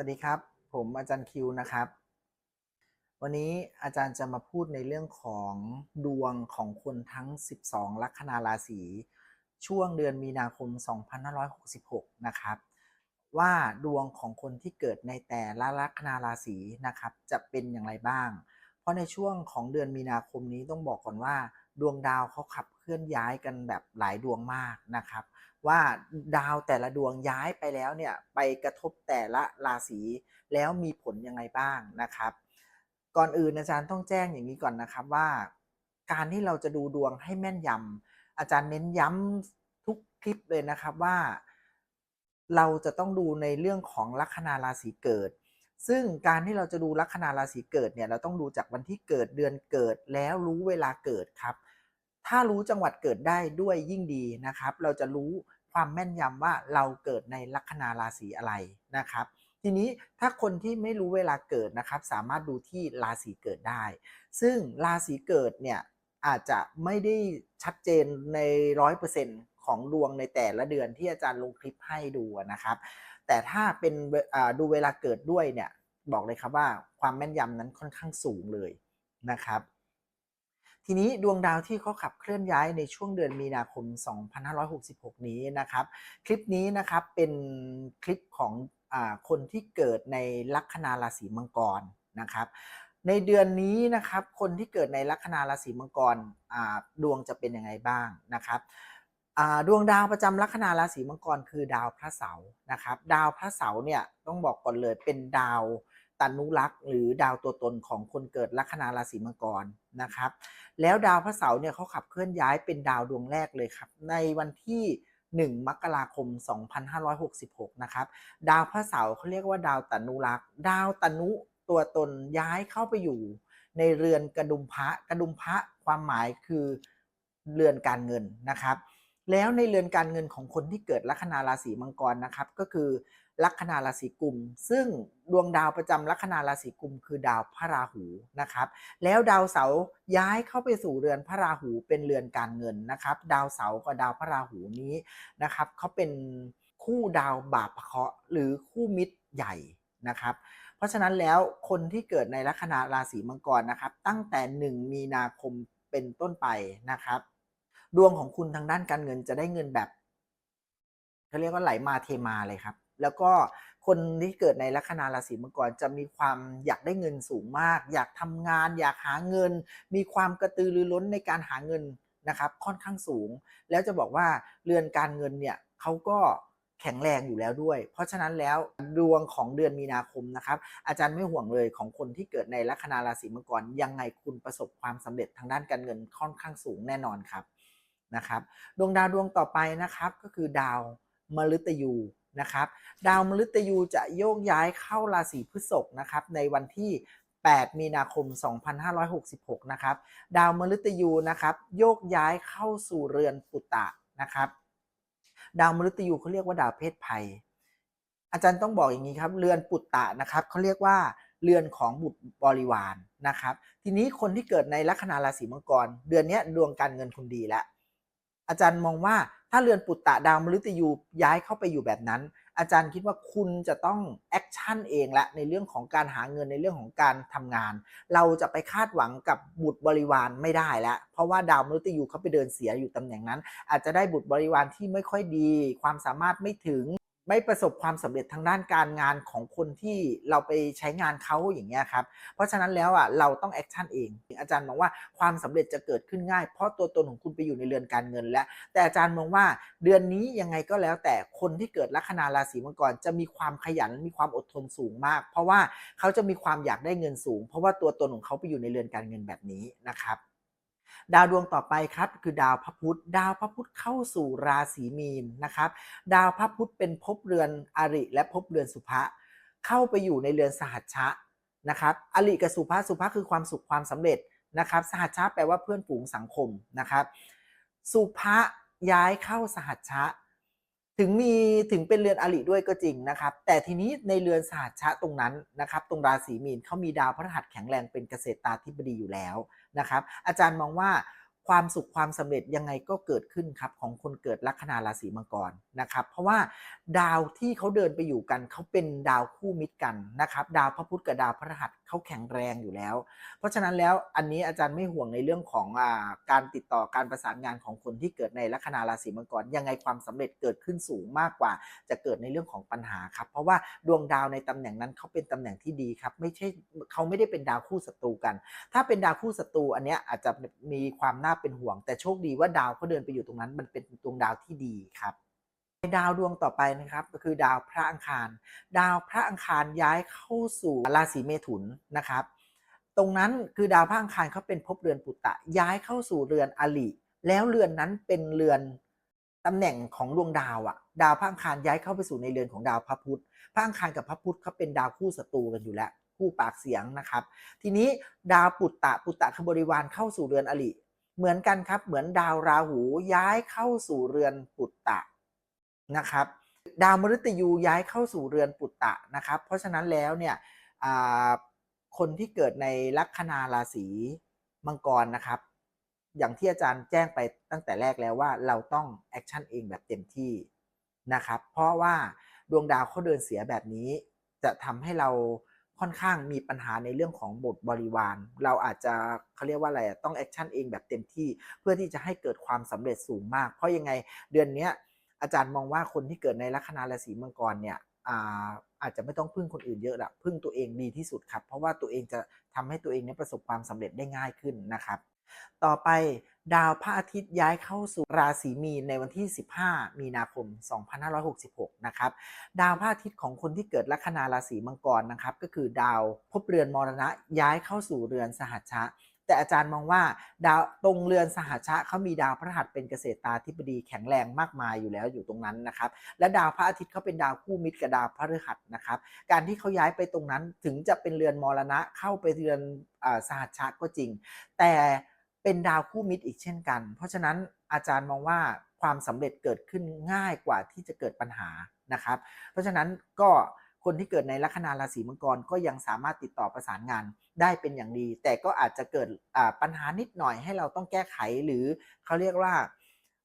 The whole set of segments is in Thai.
วัสดีครับ ผมอาจารย์คิวนะครับ วันนี้อาจารย์จะมาพูดในเรื่องของดวงของคนทั้ง 12 ลัคนาราศีช่วงเดือนมีนาคม 2566 นะครับ ว่าดวงของคนที่เกิดในแต่ละลัคนาราศีนะครับ จะเป็นอย่างไรบ้าง เพราะในช่วงของเดือนมีนาคมนี้ต้องบอกก่อนว่า ดวงดาวเขาขับเคลื่อนย้ายกันแบบหลายดวงมากนะครับ ว่าดาวแต่ละดวงย้ายไปแล้วเนี่ยไปกระทบแต่ละราศีแล้วมีผลยังไงบ้างนะครับ ก่อนอื่นอาจารย์ต้องแจ้งอย่างนี้ก่อนนะครับว่า การที่เราจะดูดวงให้แม่นยำอาจารย์เน้นย้ำทุกคลิปเลยนะครับว่า เราจะต้องดูในเรื่องของลัคนาราศีเกิดซึ่งการที่เราจะดูลัคนาราศีเกิดเนี่ยเราต้องดูจากวันที่เกิดเดือนเกิดแล้วรู้เวลาเกิดครับ ถ้ารู้จังหวัดเกิดได้ด้วยยิ่งดีนะครับ เราจะรู้ความแม่นยำว่าเราเกิดในลัคนาราศีอะไรนะครับ ทีนี้ถ้าคนที่ไม่รู้เวลาเกิดนะครับ สามารถดูที่ราศีเกิดได้ ซึ่งราศีเกิดเนี่ยอาจจะไม่ได้ชัดเจนในร้อยเปอร์เซ็นของดวงในแต่ละเดือนที่อาจารย์ลงคลิปให้ดูนะครับ แต่ถ้าเป็นดูเวลาเกิดด้วยเนี่ยบอกเลยครับว่าความแม่นยำนั้นค่อนข้างสูงเลยนะครับ ทีนี้ดวงดาวที่เขาขับเคลื่อนย้ายในช่วงเดือนมีนาคม 2566 นี้นะครับ คลิปนี้นะครับเป็นคลิปของอคนที่เกิดในลัคนาราศีมังกรนะครับ ในเดือนนี้นะครับ คนที่เกิดในลัคนาราศีมังกรดวงจะเป็นยังไงบ้างนะครับดวงดาวประจำลัคนาราศีมังกรคือดาวพระเสาร์นะครับ ดาวพระเสาร์เนี่ยต้องบอกก่อนเลยเป็นดาว ตนุรักษ์หรือดาวตัวตนของคนเกิดลัคนาราศีมังกรนะครับ แล้วดาวพระเสาร์เนี่ยเขาขับเคลื่อนย้ายเป็นดาวดวงแรกเลยครับ ในวันที่ 1 มกราคม 2566 นะครับ ดาวพระเสาร์เขาเรียกว่าดาวตนุรักษ์ ดาวตนุตัวตนย้ายเข้าไปอยู่ในเรือนกระดุมพระกระดุมพระความหมายคือเรือนการเงินนะครับ แล้วในเรือนการเงินของคนที่เกิดลัคนาราศีมังกรนะครับ ก็คือ ลัคนาราศีกุม ซึ่งดวงดาวประจำลัคนาราศีกุม คือดาวพระราหูนะครับ แล้วดาวเสาย้ายเข้าไปสู่เรือนพระราหูเป็นเรือนการเงินนะครับ ดาวเสากับดาวพระราหูนี้นะครับเขาเป็นคู่ดาวบาปเคราะห์หรือคู่มิตรใหญ่นะครับ เพราะฉะนั้นแล้วคนที่เกิดในลัคนาราศีมังกรนะครับ ตั้งแต่ 1 มีนาคมเป็นต้นไปนะครับ ดวงของคุณทางด้านการเงินจะได้เงินแบบเขาเรียกว่าไหลมาเทมาเลยครับ แล้วก็คนที่เกิดในลัคนาราศีมังกรจะมีความอยากได้เงินสูงมาก อยากทำงาน อยากหาเงิน มีความกระตือรือร้นในการหาเงินนะครับค่อนข้างสูง แล้วจะบอกว่าเรือนการเงินเนี่ยเขาก็แข็งแรงอยู่แล้วด้วย เพราะฉะนั้นแล้วดวงของเดือนมีนาคมนะครับอาจารย์ไม่ห่วงเลยของคนที่เกิดในลัคนาราศีมังกรยังไงคุณประสบความสำเร็จทางด้านการเงินค่อนข้างสูงแน่นอนครับนะครับ ดวงดาวดวงต่อไปนะครับก็คือดาวมฤตยู นะครับดาวมฤตยูจะโยกย้ายเข้าราศีพฤษภนะครับในวันที่ 8 มีนาคม 2566 นะครับดาวมฤตยูนะครับโยกย้ายเข้าสู่เรือนปุตตะนะครับดาวมฤตยูเขาเรียกว่าดาวเพศภัย อาจารย์ต้องบอกอย่างนี้ครับ เรือนปุตตะนะครับเขาเรียกว่าเรือนของบุตรบริวารนนะครับ ทีนี้คนที่เกิดในลัคนาราศีมังกร เดือนนี้ดวงการเงินคุณดีแล้วอาจารย์มองว่า ถ้าเรือนปุตตะดาวมฤตยูย้ายเข้าไปอยู่แบบนั้น อาจารย์คิดว่าคุณจะต้องแอคชั่นเองละในเรื่องของการหาเงินในเรื่องของการทำงาน เราจะไปคาดหวังกับบุตรบริวารไม่ได้แล้ว เพราะว่าดาวมฤตยูเขาไปเดินเสียอยู่ตำแหน่งนั้น อาจจะได้บุตรบริวารที่ไม่ค่อยดี ความสามารถไม่ถึง ไม่ประสบความสำเร็จทางด้านการงานของคนที่เราไปใช้งานเขาอย่างเงี้ยครับ เพราะฉะนั้นแล้วอะเราต้องแอคชั่นเอง อาจารย์มองว่าความสำเร็จจะเกิดขึ้นง่าย เพราะตัวตนของคุณไปอยู่ในเรือนการเงินแล้ว แต่อาจารย์มองว่าเดือนนี้ยังไงก็แล้วแต่คนที่เกิดลัคนาราศีมังกรจะมีความขยันมีความอดทนสูงมาก เพราะว่าเขาจะมีความอยากได้เงินสูง เพราะว่าตัวตนของเขาไปอยู่ในเรือนการเงินแบบนี้นะครับ ดาวดวงต่อไปครับคือดาวพระพุธดาวพระพุธเข้าสู่ราศีมีนนะครับดาวพระพุธเป็นภพเรือนอริ และภพเรือนสุภะเข้าไปอยู่ในเรือนสหัชชะนะครับอริกับสุภะสุภะคือความสุขความสำเร็จนะครับสหัชชะแปลว่าเพื่อนฝูงสังคมนะครับสุภะย้ายเข้าสหัชชะถึงมีถึงเป็นเรือนอริด้วยก็จริงนะครับ แต่ทีนี้ในเรือนสหัชชะตรงนั้นนะครับ ตรงราศีมีนเขามีดาวพฤหัสแข็งแรงเป็นเกษตรตาธิบดีอยู่แล้ว นะครับ อาจารย์มองว่าความสุขความสำเร็จยังไงก็เกิดขึ้นครับของคนเกิดลัคนาราศีมังกรนะครับ เพราะว่าดาวที่เขาเดินไปอยู่กันเขาเป็นดาวคู่มิตรกันนะครับ ดาวพระพุธกับดาวพระหัส เขาแข็งแรงอยู่แล้ว เพราะฉะนั้นแล้วอันนี้อาจารย์ไม่ห่วงในเรื่องของอการติดต่อการประสานงานของคนที่เกิดในลัคนาราศีมังกรยังไงความสำเร็จเกิดขึ้นสูงมากกว่า จะเกิดในเรื่องของปัญหาครับ เพราะว่าดวงดาวในตำแหน่งนั้นเขาเป็นตำแหน่งที่ดีครับ ไม่ใช่เขาไม่ได้เป็นดาวคู่ศัตรูกัน ถ้าเป็นดาวคู่ศัตรูอันเนี้ยอาจจะมีความน่าเป็นห่วง แต่โชคดีว่าดาวเขาเดินไปอยู่ตรงนั้นมันเป็นดวงดาวที่ดีครับ ดาวดวงต่อไปนะครับก็คือดาวพระอังคาร ดาวพระอังคารย้ายเข้าสู่ราศีเมถุนนะครับ ตรงนั้นคือดาวพระอังคารเขาเป็นภพเรือนปุตตะย้ายเข้าสู่เรือนอลิแล้วเรือนนั้นเป็นเรือนตำแหน่งของดวงดาวอะดาวพระอังคารย้ายเข้าไปสู่ในเรือนของดาวพระพุธพระอังคารกับพระพุธเขาเป็นดาวคู่ศัตรูกันอยู่แล้วคู่ปากเสียงนะครับ ทีนี้ดาวปุตตะปุตตะคือบริวารเข้าสู่เรือนอลิเหมือนกันครับเหมือนดาวราหูย้ายเข้าสู่เรือนปุตตะ นะครับ ดาวมฤตยูย้ายเข้าสู่เรือนปุตตะนะครับ เพราะฉะนั้นแล้วเนี่ยคนที่เกิดในลัคนาราศีมังกรนะครับ อย่างที่อาจารย์แจ้งไปตั้งแต่แรกแล้วว่าเราต้องแอคชั่นเองแบบเต็มที่นะครับ เพราะว่าดวงดาวเขาเดินเสียแบบนี้ จะทำให้เราค่อนข้างมีปัญหาในเรื่องของบทบริวาร เราอาจจะเขาเรียกว่าอะไรต้องแอคชั่นเองแบบเต็มที่ เพื่อที่จะให้เกิดความสำเร็จสูงมาก เพราะยังไงเดือนเนี้ย อาจารย์มองว่าคนที่เกิดในลัคนาราศีมังกรเนี่ยอาอาจจะไม่ต้องพึ่งคนอื่นเยอะละพึ่งตัวเองดีที่สุดครับ เพราะว่าตัวเองจะทำให้ตัวเองเนี่ยประสบความสำเร็จได้ง่ายขึ้นนะครับ ต่อไปดาวพระอาทิตย์ย้ายเข้าสู่ราศีมีนในวันที่ 15 มีนาคม 2566 นะครับ ดาวพระอาทิตย์ของคนที่เกิดลัคนาราศีมังกรนะครับ ก็คือดาวภพเรือนมรณะย้ายเข้าสู่เรือนสหัชชะ แต่อาจารย์มองว่าดาวตรงเรือนสหัชชะเขามีดาวพระหัสเป็นเกษตรตาธิบดีแข็งแรงมากมายอยู่แล้วอยู่ตรงนั้นนะครับและดาวพระอาทิตย์เขาเป็นดาวคู่มิตรกับดาวพฤหัสนะครับการที่เขาย้ายไปตรงนั้นถึงจะเป็นเรือนมรณะเข้าไปเรือนอสหัชชะก็จริง แต่เป็นดาวคู่มิตรอีกเช่นกัน เพราะฉะนั้นอาจารย์มองว่าความสำเร็จเกิดขึ้นง่ายกว่าที่จะเกิดปัญหานะครับ เพราะฉะนั้นก็ คนที่เกิดในลัคนาราศีมังกรก็ยังสามารถติดต่อประสานงานได้เป็นอย่างดี แต่ก็อาจจะเกิดปัญหานิดหน่อยให้เราต้องแก้ไขหรือเขาเรียกว่า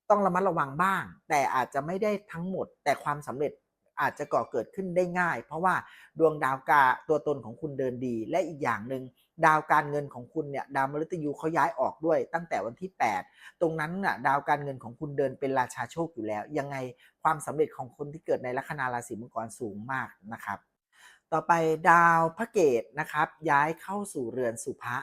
ต้องระมัดระวังบ้าง แต่อาจจะไม่ได้ทั้งหมด แต่ความสำเร็จอาจจะก่อเกิดขึ้นได้ง่าย เพราะว่าดวงดาวกาตัวตนของคุณเดินดี และอีกอย่างหนึ่ง ดาวการเงินของคุณเนี่ยดาวมฤตยูเขาย้ายออกด้วยตั้งแต่วันที่ 8 ตรงนั้นน่ะดาวการเงินของคุณเดินเป็นราชาโชคอยู่แล้ว ยังไงความสำเร็จของคนที่เกิดในลัคนาราศีมังกรสูงมากนะครับ ต่อไปดาวพระเกตนะครับย้ายเข้าสู่เรือนสุภะ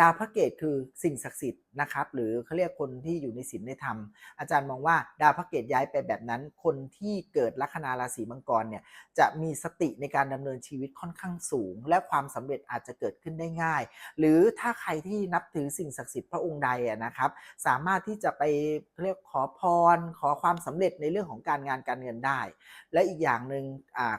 ดาวพระเกตคือสิ่งศักดิ์สิทธิ์นะครับ หรือเขาเรียกคนที่อยู่ในศีลในธรรม อาจารย์มองว่าดาวพระเกตย้ายไปแบบนั้น คนที่เกิดลัคนาราศีมังกรเนี่ยจะมีสติในการดำเนินชีวิตค่อนข้างสูง และความสำเร็จอาจจะเกิดขึ้นได้ง่าย หรือถ้าใครที่นับถือสิ่งศักดิ์สิทธิ์พระองค์ใดนะครับ สามารถที่จะไปเรียกขอพร ขอความสำเร็จในเรื่องของการงานการเงินได้ และอีกอย่างหนึ่ง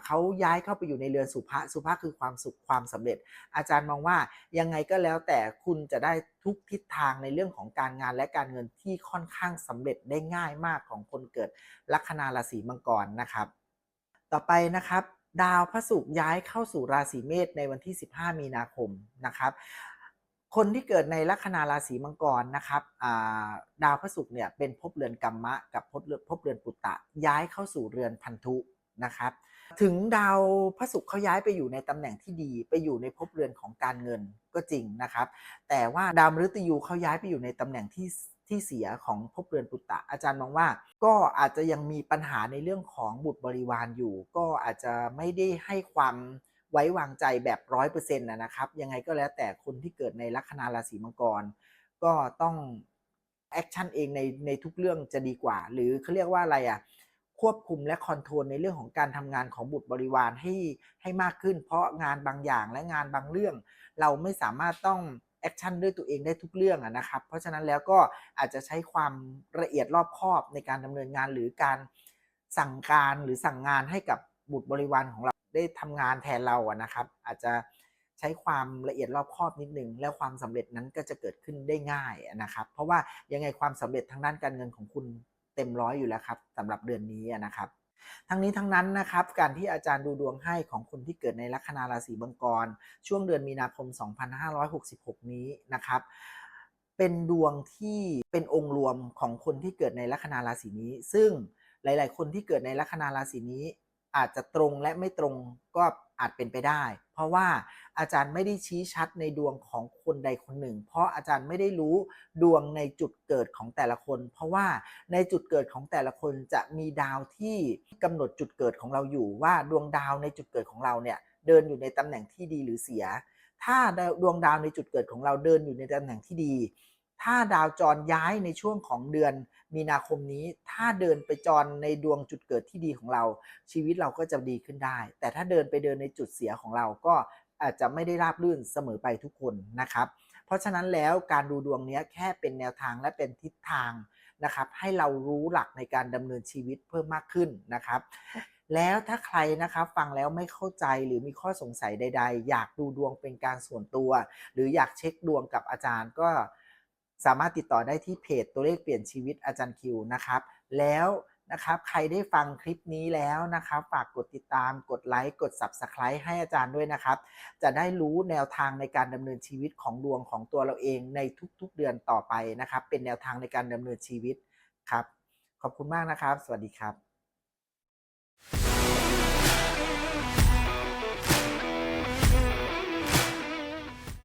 เขาย้ายเข้าไปอยู่ในเรือนสุภะสุภะคือความสุขความสำเร็จ อาจารย์มองว่ายังไงก็แล้วแต่คุณจะได้ ทุกทิศทางในเรื่องของการงานและการเงินที่ค่อนข้างสำเร็จได้ง่ายมากของคนเกิดลัคนาราศีมังกรนะครับ ต่อไปนะครับดาวพระศุกร์ย้ายเข้าสู่ราศีเมษในวันที่ 15 มีนาคมนะครับคนที่เกิดในลัคนาราศีมังกรนะครับดาวพระศุกร์เนี่ยเป็นภพเรือนกัมมะกับภพเรือนภพเรือนปุตตะ ย้ายเข้าสู่เรือนพันธุ นะครับ ถึงดาวพระศุกร์เขาย้ายไปอยู่ในตำแหน่งที่ดีไปอยู่ในภพเรือนของการเงินก็จริงนะครับ แต่ว่าดาวมฤตยูเขาย้ายไปอยู่ในตำแหน่งที่ที่เสียของภพเรือนปุตตะ อาจารย์มองว่า ก็อาจจะยังมีปัญหาในเรื่องของบุตรบริวารอยู่ ก็อาจจะไม่ได้ให้ความไว้วางใจแบบร้อยเปอร์เซ็นต์นะครับ ยังไงก็แล้วแต่คนที่เกิดในลัคนาราศีมังกร ก็ต้องแอคชั่นเองในในทุกเรื่องจะดีกว่า หรือเขาเรียกว่าอะไรอะ ควบคุมและคอนโทรลในเรื่องของการทำงานของบุตรบริวารให้ให้มากขึ้น เพราะงานบางอย่างและงานบางเรื่อง เราไม่สามารถต้องแอคชั่นด้วยตัวเองได้ทุกเรื่องนะครับ เพราะฉะนั้นแล้วก็อาจจะใช้ความละเอียดรอบคอบในการดำเนินงานหรือการสั่งการหรือสั่งงานให้กับบุตรบริวารของเราได้ทำงานแทนเราอะนะครับ อาจจะใช้ความละเอียดรอบคอบนิดนึง แล้วความสำเร็จนั้นก็จะเกิดขึ้นได้ง่ายนะครับ เพราะว่ายังไงความสำเร็จทางด้านการเงินของคุณ เต็มร้อยอยู่แล้วครับสำหรับเดือนนี้นะครับ ทั้งนี้ทั้งนั้นนะครับ การที่อาจารย์ดูดวงให้ของคนที่เกิดในลัคนาราศีมังกร ช่วงเดือนมีนาคม 2566 นี้นะครับเเป็นดวงที่เป็นองค์รวมของคนที่เกิดในลัคนาราศีนี้ ซึ่งหลาย ๆ คนที่เกิดในลัคนาราศีนี้ อาจจะตรงและไม่ตรงก็อาจเป็นไปได้ เพราะว่าอาจารย์ไม่ได้ชี้ชัดในดวงของคนใดคนหนึ่ง เพราะอาจารย์ไม่ได้รู้ดวงในจุดเกิดของแต่ละคน เพราะว่าในจุดเกิดของแต่ละคนจะมีดาวที่กำหนดจุดเกิดของเราอยู่ว่าดวงดาวในจุดเกิดของเราเนี่ยเดินอยู่ในตำแหน่งที่ดีหรือเสีย ถ้าดวงดาวในจุดเกิดของเราเดินอยู่ในตำแหน่งที่ดี ถ้าดาวจรย้ายในช่วงของเดือนมีนาคมนี้ ถ้าเดินไปจรในดวงจุดเกิดที่ดีของเรา ชีวิตเราก็จะดีขึ้นได้ แต่ถ้าเดินไปเดินในจุดเสียของเราก็อาจจะไม่ได้ราบรื่นเสมอไปทุกคนนะครับ เพราะฉะนั้นแล้วการดูดวงนี้แค่เป็นแนวทางและเป็นทิศทางนะครับ ให้เรารู้หลักในการดำเนินชีวิตเพิ่มมากขึ้นนะครับ แล้วถ้าใครนะครับฟังแล้วไม่เข้าใจหรือมีข้อสงสัยใด ๆ อยากดูดวงเป็นการส่วนตัว หรืออยากเช็คดวงกับอาจารย์ก็ สามารถติดต่อได้ที่เพจตัวเลขเปลี่ยนชีวิตอาจารย์คิวนะครับ แล้วนะครับใครได้ฟังคลิปนี้แล้วนะครับฝากกดติดตามกดไลค์กด Subscribe ให้อาจารย์ด้วยนะครับ จะได้รู้แนวทางในการดำเนินชีวิตของดวงของตัวเราเองในทุกๆเดือนต่อไปนะครับ เป็นแนวทางในการดำเนินชีวิตครับ ขอบคุณมากนะครับ สวัสดีครับ